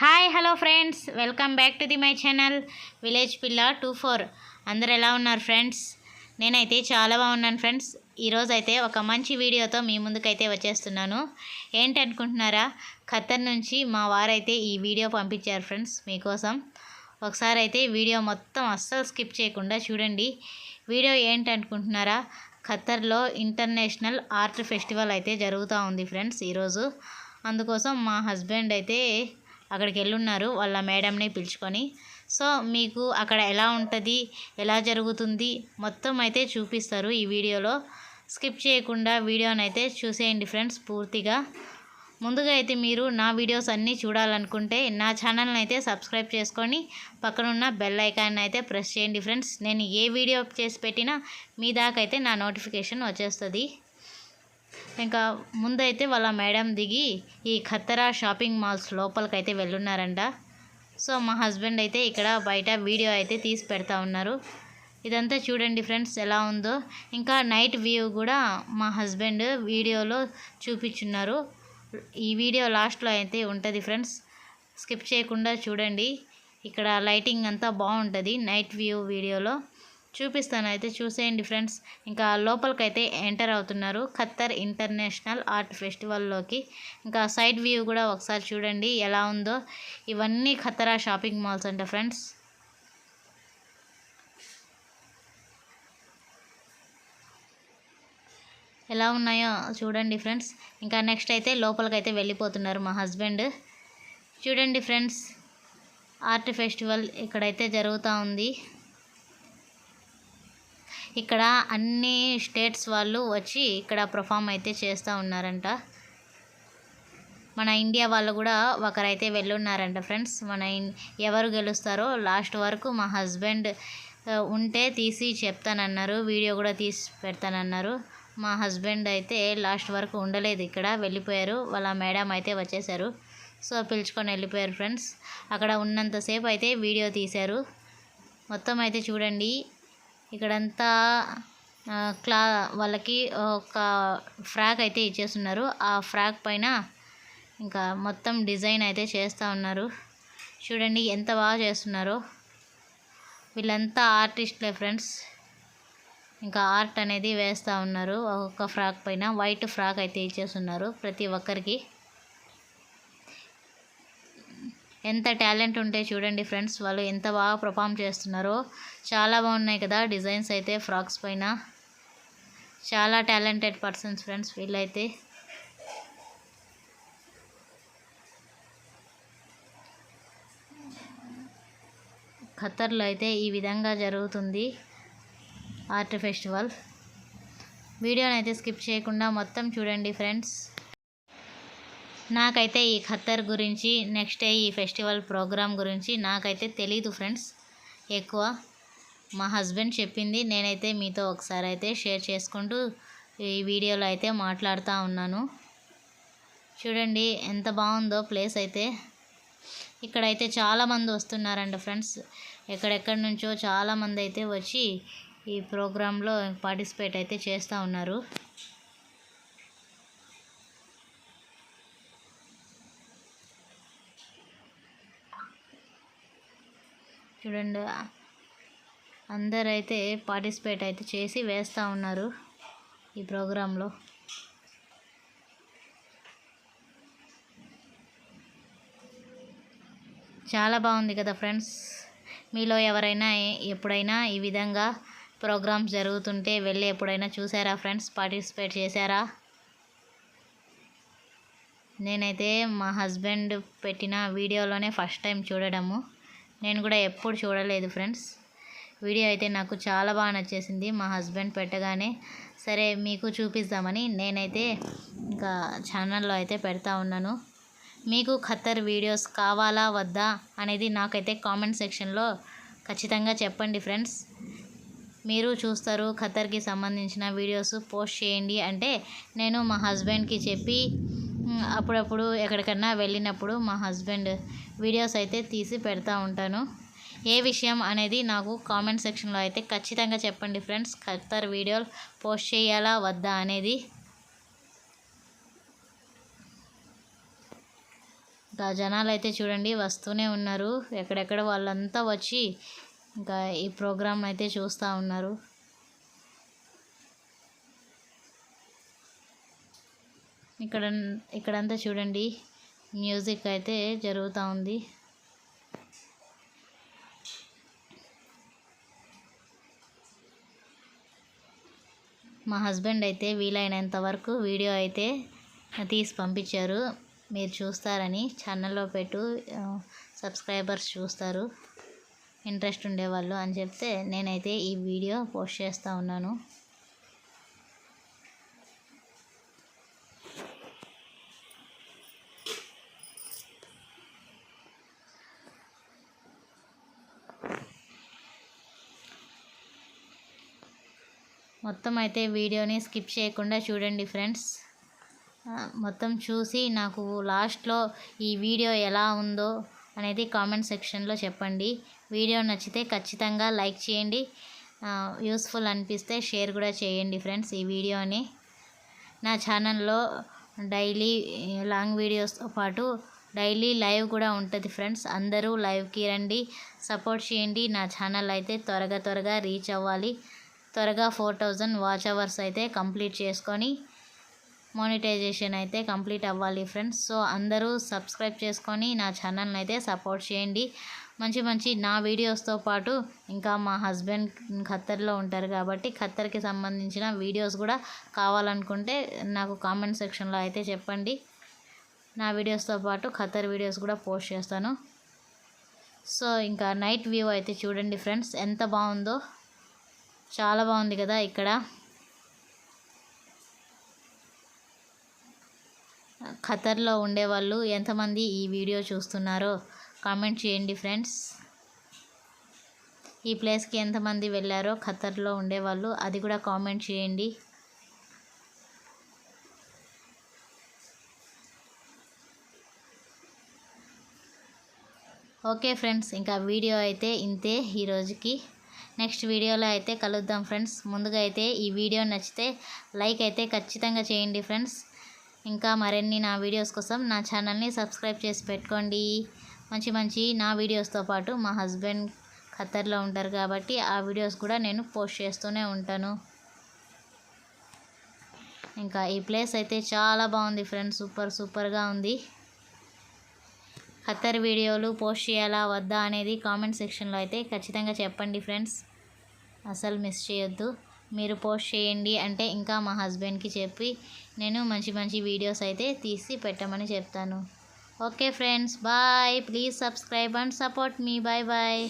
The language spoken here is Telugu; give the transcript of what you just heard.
Hi hello friends. Welcome back to the my channel village పిల్ల టూ ఫోర్. అందరు ఎలా ఉన్నారు ఫ్రెండ్స్? నేనైతే చాలా బాగున్నాను ఫ్రెండ్స్. ఈరోజు అయితే ఒక మంచి వీడియోతో మీ ముందుకైతే వచ్చేస్తున్నాను. ఏంటి అనుకుంటున్నారా? ఖత్తర్ నుంచి మా వారైతే ఈ వీడియో పంపించారు ఫ్రెండ్స్ మీకోసం. ఒకసారి అయితే వీడియో మొత్తం అస్సలు స్కిప్ చేయకుండా చూడండి. వీడియో ఏంటి అనుకుంటున్నారా? ఖత్తర్లో ఇంటర్నేషనల్ ఆర్ట్ ఫెస్టివల్ అయితే జరుగుతూ ఉంది ఫ్రెండ్స్ ఈరోజు. అందుకోసం మా హస్బెండ్ అయితే అక్కడికి వెళ్ళున్నారు వాళ్ళ మేడంని పిలుచుకొని. సో మీకు అక్కడ ఎలా ఉంటుంది? ఎలా జరుగుతుంది? మొత్తం అయితే చూపిస్తారు ఈ వీడియోలో. స్కిప్ చేయకుండా వీడియోని అయితే చూసేయండి ఫ్రెండ్స్ పూర్తిగా. ముందుగా అయితే మీరు నా వీడియోస్ అన్నీ చూడాలనుకుంటే నా ఛానల్ని అయితే సబ్స్క్రైబ్ చేసుకొని పక్కనున్న బెల్ ఐకాన్ అయితే ప్రెస్ చేయండి ఫ్రెండ్స్. నేను ఏ వీడియో చేసి పెట్టినా మీ దాకైతే నా నోటిఫికేషన్ వచ్చేస్తుంది. ఇంకా ముందైతే వాళ్ళ మేడం దిగి ఈ ఖత్తరా షాపింగ్ మాల్స్ లోపలికైతే వెళ్ళున్నారంట. సో మా హస్బెండ్ అయితే ఇక్కడ బయట వీడియో అయితే తీసి పెడతా ఉన్నారు. ఇదంతా చూడండి ఫ్రెండ్స్ ఎలా ఉందో. ఇంకా నైట్ వ్యూ కూడా మా హస్బెండ్ వీడియోలో చూపించున్నారు. ఈ వీడియో లాస్ట్లో అయితే ఉంటుంది ఫ్రెండ్స్. స్కిప్ చేయకుండా చూడండి. ఇక్కడ లైటింగ్ అంతా బాగుంటుంది నైట్ వ్యూ వీడియోలో. చూపిస్తాను అయితే చూసేయండి ఫ్రెండ్స్. ఇంకా లోపలికైతే ఎంటర్ అవుతున్నారు. ఖత్తర్ ఇంటర్నేషనల్ ఆర్ట్ ఫెస్టివల్లోకి. ఇంకా సైడ్ వ్యూ కూడా ఒకసారి చూడండి ఎలా ఉందో. ఇవన్నీ ఖత్తరా షాపింగ్ మాల్స్ అంట ఫ్రెండ్స్. ఎలా ఉన్నాయో చూడండి ఫ్రెండ్స్. ఇంకా నెక్స్ట్ అయితే లోపలికైతే వెళ్ళిపోతున్నారు మా హస్బెండ్. చూడండి ఫ్రెండ్స్ ఆర్ట్ ఫెస్టివల్ ఇక్కడైతే జరుగుతూ ఉంది. ఇక్కడ అన్ని స్టేట్స్ వాళ్ళు వచ్చి ఇక్కడ పర్ఫామ్ అయితే చేస్తూ ఉన్నారంట. మన ఇండియా వాళ్ళు కూడా ఒకరైతే వెళ్ళున్నారంట ఫ్రెండ్స్ మన ఎవరు గెలుస్తారో లాస్ట్ వరకు మా హస్బెండ్ ఉంటే తీసి చెప్తానన్నారు. వీడియో కూడా తీసి పెడతానన్నారు. మా హస్బెండ్ అయితే లాస్ట్ వరకు ఉండలేదు ఇక్కడ వెళ్ళిపోయారు. వాళ్ళ మేడం అయితే వచ్చేసారు సో పిలుచుకొని వెళ్ళిపోయారు ఫ్రెండ్స్ అక్కడ ఉన్నంతసేపు అయితే వీడియో తీశారు. మొత్తం అయితే చూడండి. ఇక్కడంతా క్లా వాళ్ళకి ఒక ఫ్రాక్ అయితే ఇచ్చేస్తున్నారు. ఆ ఫ్రాక్ పైన ఇంకా మొత్తం డిజైన్ అయితే చేస్తూ ఉన్నారు. చూడండి ఎంత బాగా చేస్తున్నారో. వీళ్ళంతా ఆర్టిస్ట్లే ఫ్రెండ్స్. ఇంకా ఆర్ట్ అనేది వేస్తూ ఉన్నారు. ఒక్కొక్క ఫ్రాక్ పైన వైట్ ఫ్రాక్ అయితే ఇచ్చేస్తున్నారు ప్రతి ఒక్కరికి. ఎంత టాలెంట్ ఉంటే చూడండి ఫ్రెండ్స్ వాళ్ళు ఎంత బాగా పర్ఫామ్ చేస్తున్నారో. చాలా బాగున్నాయి కదా డిజైన్స్ అయితే ఫ్రాక్స్ పైన. చాలా టాలెంటెడ్ పర్సన్స్ ఫ్రెండ్స్ వీళ్ళైతే. ఖత్తర్లో అయితే ఈ విధంగా జరుగుతుంది ఆర్ట్ ఫెస్టివల్. వీడియోని అయితే స్కిప్ చేయకుండా మొత్తం చూడండి ఫ్రెండ్స్. నాకైతే ఈ ఖత్తర్ గురించి నెక్స్ట్ డే ఈ ఫెస్టివల్ ప్రోగ్రామ్ గురించి నాకైతే తెలీదు ఫ్రెండ్స్ ఎక్కువ మా హస్బెండ్ చెప్పింది నేనైతే మీతో ఒకసారి అయితే షేర్ చేసుకుంటూ ఈ వీడియోలో అయితే మాట్లాడుతూ ఉన్నాను. చూడండి ఎంత బాగుందో ప్లేస్ అయితే. ఇక్కడైతే చాలామంది వస్తున్నారండి ఫ్రెండ్స్ ఎక్కడెక్కడి నుంచో చాలామంది అయితే వచ్చి ఈ ప్రోగ్రాంలో పార్టిసిపేట్ అయితే చేస్తూ ఉన్నారు. చూడండి. అందరూ అయితే పార్టిసిపేట్ అయితే చేసి వేస్తూ ఉన్నారు ఈ ప్రోగ్రాంలో. చాలా బాగుంది కదా ఫ్రెండ్స్. మీలో ఎవరైనా ఎప్పుడైనా ఈ విధంగా ప్రోగ్రామ్స్ జరుగుతుంటే వెళ్ళి ఎప్పుడైనా చూసారా ఫ్రెండ్స్? పార్టిసిపేట్ చేశారా? నేనైతే మా హస్బెండ్ పెట్టిన వీడియోలోనే ఫస్ట్ టైం చూడడము. నేను కూడా ఎప్పుడు చూడలేదు ఫ్రెండ్స్. వీడియో అయితే నాకు చాలా బాగా నచ్చేసింది. మా హస్బెండ్ పెట్టగానే సరే మీకు చూపిద్దామని నేనైతే ఇంకా ఛానల్లో అయితే పెడతా ఉన్నాను. మీకు ఖత్తర్ వీడియోస్ కావాలా వద్దా అనేది నాకైతే కామెంట్ సెక్షన్లో ఖచ్చితంగా చెప్పండి ఫ్రెండ్స్. మీరు చూస్తారు ఖతర్కి సంబంధించిన వీడియోస్ పోస్ట్ చేయండి. అంటే నేను మా హస్బెండ్కి చెప్పి అప్పుడప్పుడు ఎక్కడికన్నా వెళ్ళినప్పుడు మా హస్బెండ్ వీడియోస్ అయితే తీసి పెడతా ఉంటాను. ఏ విషయం అనేది నాకు కామెంట్ సెక్షన్లో అయితే ఖచ్చితంగా చెప్పండి ఫ్రెండ్స్. ఖత్తర్ వీడియోలు పోస్ట్ చేయాలా వద్దా అనేది. ఇంకా జనాలు అయితే చూడండి వస్తూనే ఉన్నారు. ఎక్కడెక్కడ వాళ్ళంతా వచ్చి ఇంకా ఈ ప్రోగ్రామ్ అయితే చూస్తూ ఉన్నారు. ఇక్కడ ఇక్కడంతా చూడండి. మ్యూజిక్ అయితే జరుగుతూ ఉంది. మా హస్బెండ్ అయితే వీలైనంత వరకు వీడియో అయితే తీసి పంపించారు. మీరు చూస్తారని ఛానల్లో పెట్టు సబ్స్క్రైబర్స్ చూస్తారు. ఇంట్రెస్ట్ ఉండేవాళ్ళు అని చెప్తే నేనైతే ఈ వీడియో పోస్ట్ చేస్తూ ఉన్నాను. మొత్తం అయితే వీడియోని స్కిప్ చేయకుండా చూడండి ఫ్రెండ్స్. మొత్తం చూసి నాకు లాస్ట్లో ఈ వీడియో ఎలా ఉందో అనేది కామెంట్ సెక్షన్లో చెప్పండి. వీడియో నచ్చితే ఖచ్చితంగా లైక్ చేయండి. యూస్ఫుల్ అనిపిస్తే షేర్ కూడా చేయండి ఫ్రెండ్స్ ఈ వీడియోని. నా ఛానల్లో డైలీ లాంగ్ వీడియోస్తో పాటు డైలీ లైవ్ కూడా ఉంటుంది ఫ్రెండ్స్. అందరూ లైవ్కి రండి సపోర్ట్ చేయండి. నా ఛానల్ అయితే త్వరగా త్వరగా రీచ్ అవ్వాలి. త్వరగా ఫోర్ థౌజండ్ వాచ్ అవర్స్ అయితే కంప్లీట్ చేసుకొని మానిటైజేషన్ అయితే కంప్లీట్ అవ్వాలి ఫ్రెండ్స్. సో అందరూ సబ్స్క్రైబ్ చేసుకొని నా ఛానల్ని అయితే సపోర్ట్ చేయండి. మంచి మంచి నా వీడియోస్తో పాటు ఇంకా మా హస్బెండ్ ఖత్తర్లో ఉంటారు కాబట్టి ఖత్తర్కి సంబంధించిన వీడియోస్ కూడా కావాలనుకుంటే నాకు కామెంట్ సెక్షన్లో అయితే చెప్పండి. నా వీడియోస్తో పాటు ఖత్తర్ వీడియోస్ కూడా పోస్ట్ చేస్తాను. సో ఇంకా నైట్ వ్యూ అయితే చూడండి ఫ్రెండ్స్ ఎంత బాగుందో. చాలా బాగుంది కదా ఇక్కడ. ఖతర్లో ఉండేవాళ్ళు ఎంతమంది ఈ వీడియో చూస్తున్నారో కామెంట్ చేయండి ఫ్రెండ్స్. ఈ ప్లేస్కి ఎంతమంది వెళ్ళారో ఖతర్లో ఉండేవాళ్ళు అది కూడా కామెంట్ చేయండి. ఓకే ఫ్రెండ్స్ ఇంకా వీడియో అయితే ఇంతే ఈ రోజుకి. నెక్స్ట్ వీడియోలో అయితే కలుద్దాం ఫ్రెండ్స్. ముందుగా అయితే ఈ వీడియో నచ్చితే లైక్ అయితే ఖచ్చితంగా చేయండి ఫ్రెండ్స్. ఇంకా మరిన్ని నా వీడియోస్ కోసం నా ఛానల్ని సబ్స్క్రైబ్ చేసి పెట్టుకోండి. మంచి మంచి నా వీడియోస్తో పాటు మా హస్బెండ్ ఖత్తర్లో ఉంటారు కాబట్టి ఆ వీడియోస్ కూడా నేను పోస్ట్ చేస్తూనే ఉంటాను. ఇంకా ఈ ప్లేస్ అయితే చాలా బాగుంది ఫ్రెండ్స్. సూపర్ సూపర్గా ఉంది. ఖత్తర్ వీడియోలు పోస్ట్ చేయాలా వద్దా అనేది కామెంట్ సెక్షన్లో అయితే ఖచ్చితంగా చెప్పండి ఫ్రెండ్స్. అసలు మిస్ చేయొద్దు. మీరు పోస్ట్ చేయండి అంటే ఇంకా మా హస్బెండ్కి చెప్పి నేను మంచి మంచి వీడియోస్ అయితే తీసి పెట్టమని చెప్తాను. Okay friends bye. Please subscribe and support me. Bye bye.